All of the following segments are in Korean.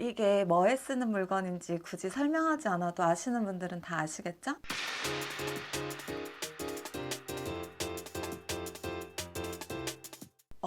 이게 뭐에 쓰는 물건인지 굳이 설명하지 않아도 아시는 분들은 다 아시겠죠?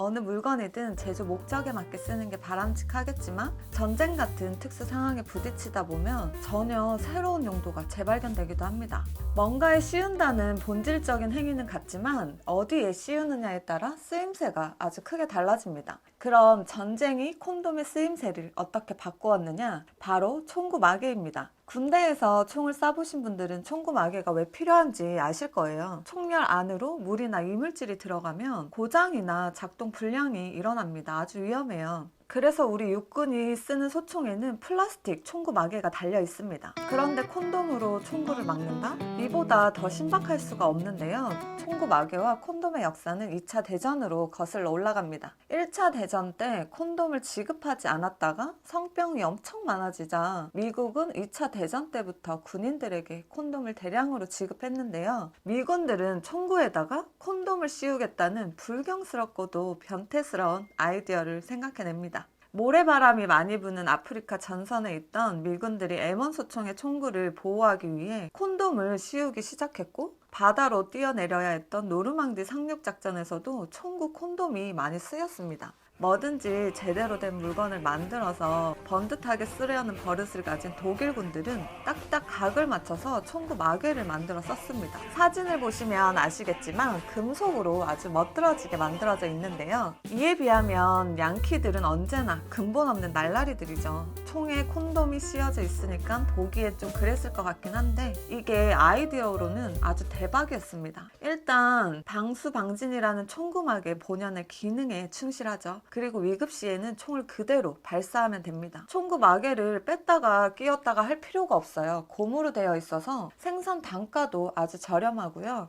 어느 물건이든 제조 목적에 맞게 쓰는 게 바람직하겠지만 전쟁 같은 특수 상황에 부딪히다 보면 전혀 새로운 용도가 재발견되기도 합니다. 뭔가에 씌운다는 본질적인 행위는 같지만 어디에 씌우느냐에 따라 쓰임새가 아주 크게 달라집니다. 그럼 전쟁이 콘돔의 쓰임새를 어떻게 바꾸었느냐? 바로 총구 마개입니다. 군대에서 총을 쏴보신 분들은 총구 마개가 왜 필요한지 아실 거예요. 총열 안으로 물이나 이물질이 들어가면 고장이나 작동 불량이 일어납니다. 아주 위험해요. 그래서 우리 육군이 쓰는 소총에는 플라스틱 총구 마개가 달려 있습니다. 그런데 콘돔으로 총구를 막는다? 이보다 더 신박할 수가 없는데요. 총구 마개와 콘돔의 역사는 2차 대전으로 거슬러 올라갑니다. 1차 대전 때 콘돔을 지급하지 않았다가 성병이 엄청 많아지자 미국은 2차 대전 때부터 군인들에게 콘돔을 대량으로 지급했는데요. 미군들은 총구에다가 콘돔을 씌우겠다는 불경스럽고도 변태스러운 아이디어를 생각해냅니다. 모래바람이 많이 부는 아프리카 전선에 있던 미군들이 M1 소총의 총구를 보호하기 위해 콘돔을 씌우기 시작했고 바다로 뛰어내려야 했던 노르망디 상륙 작전에서도 총구 콘돔이 많이 쓰였습니다. 뭐든지 제대로 된 물건을 만들어서 번듯하게 쓰려는 버릇을 가진 독일군들은 딱딱 각을 맞춰서 총구 마개를 만들어 썼습니다. 사진을 보시면 아시겠지만 금속으로 아주 멋들어지게 만들어져 있는데요. 이에 비하면 양키들은 언제나 근본 없는 날라리들이죠. 총에 콘돔이 씌어져 있으니까 보기에 좀 그랬을 것 같긴 한데 이게 아이디어로는 아주 대박이었습니다. 일단 방수 방진이라는 총구막의 본연의 기능에 충실하죠. 그리고 위급 시에는 총을 그대로 발사하면 됩니다. 총구 마개를 뺐다가 끼웠다가 할 필요가 없어요. 고무로 되어 있어서 생산 단가도 아주 저렴하고요.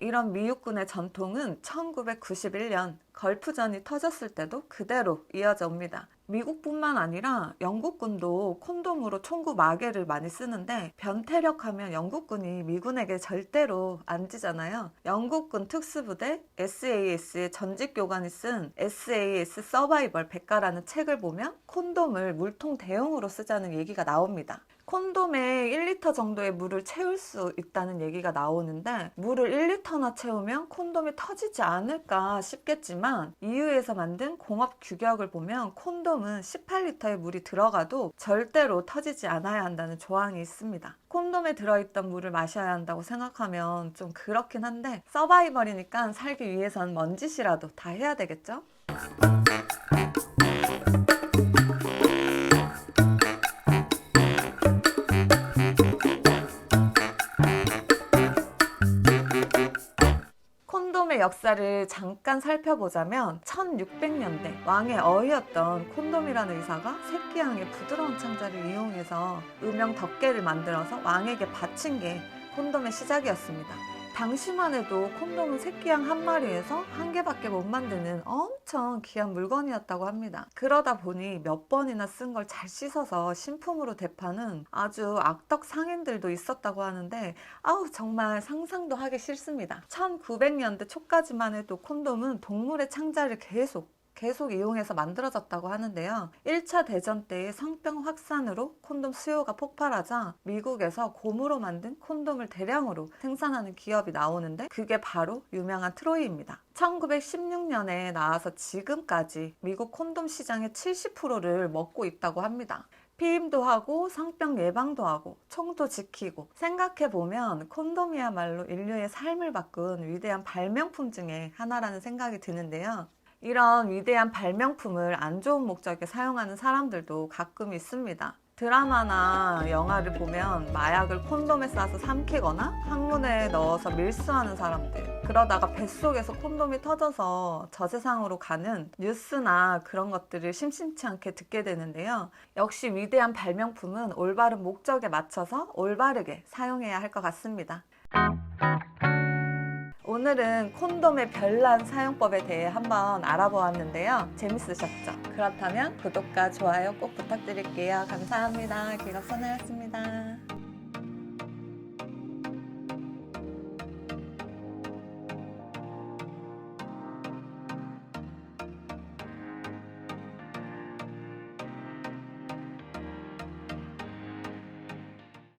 이런 미육군의 전통은 1991년 걸프전이 터졌을 때도 그대로 이어져 옵니다. 미국뿐만 아니라 영국군도 콘돔으로 총구 마개를 많이 쓰는데 변태력 하면 영국군이 미군에게 절대로 안 지잖아요. 영국군 특수부대 SAS의 전직 교관이 쓴 SAS 서바이벌 백과라는 책을 보면 콘돔을 물통 대용으로 쓰자는 얘기가 나옵니다. 콘돔에 1리터 정도의 물을 채울 수 있다는 얘기가 나오는데 물을 1리터나 채우면 콘돔이 터지지 않을까 싶겠지만 EU에서 만든 공업 규격을 보면 콘돔은 18리터의 물이 들어가도 절대로 터지지 않아야 한다는 조항이 있습니다. 콘돔에 들어있던 물을 마셔야 한다고 생각하면 좀 그렇긴 한데 서바이벌이니까 살기 위해선 먼 짓이라도 다 해야 되겠죠? 역사를 잠깐 살펴보자면 1600년대 왕의 어이였던 콘돔이라는 의사가 새끼양의 부드러운 창자를 이용해서 음영 덮개를 만들어서 왕에게 바친 게 콘돔의 시작이었습니다. 당시만 해도 콘돔은 새끼양 한 마리에서 한 개밖에 못 만드는 엄청 귀한 물건이었다고 합니다. 그러다 보니 몇 번이나 쓴 걸 잘 씻어서 신품으로 대파는 아주 악덕 상인들도 있었다고 하는데 아우 정말 상상도 하기 싫습니다. 1900년대 초까지만 해도 콘돔은 동물의 창자를 계속 계속 이용해서 만들어졌다고 하는데요. 1차 대전 때의 성병 확산으로 콘돔 수요가 폭발하자 미국에서 곰으로 만든 콘돔을 대량으로 생산하는 기업이 나오는데 그게 바로 유명한 트로이입니다. 1916년에 나와서 지금까지 미국 콘돔 시장의 70%를 먹고 있다고 합니다. 피임도 하고 성병 예방도 하고 총도 지키고 생각해보면 콘돔이야말로 인류의 삶을 바꾼 위대한 발명품 중에 하나라는 생각이 드는데요. 이런 위대한 발명품을 안 좋은 목적에 사용하는 사람들도 가끔 있습니다. 드라마나 영화를 보면 마약을 콘돔에 싸서 삼키거나 항문에 넣어서 밀수하는 사람들 그러다가 뱃속에서 콘돔이 터져서 저세상으로 가는 뉴스나 그런 것들을 심심치 않게 듣게 되는데요. 역시 위대한 발명품은 올바른 목적에 맞춰서 올바르게 사용해야 할 것 같습니다. 오늘은 콘돔의 별난 사용법에 대해 한번 알아보았는데요. 재밌으셨죠? 그렇다면 구독과 좋아요 꼭 부탁드릴게요. 감사합니다. 기가 선아였습니다.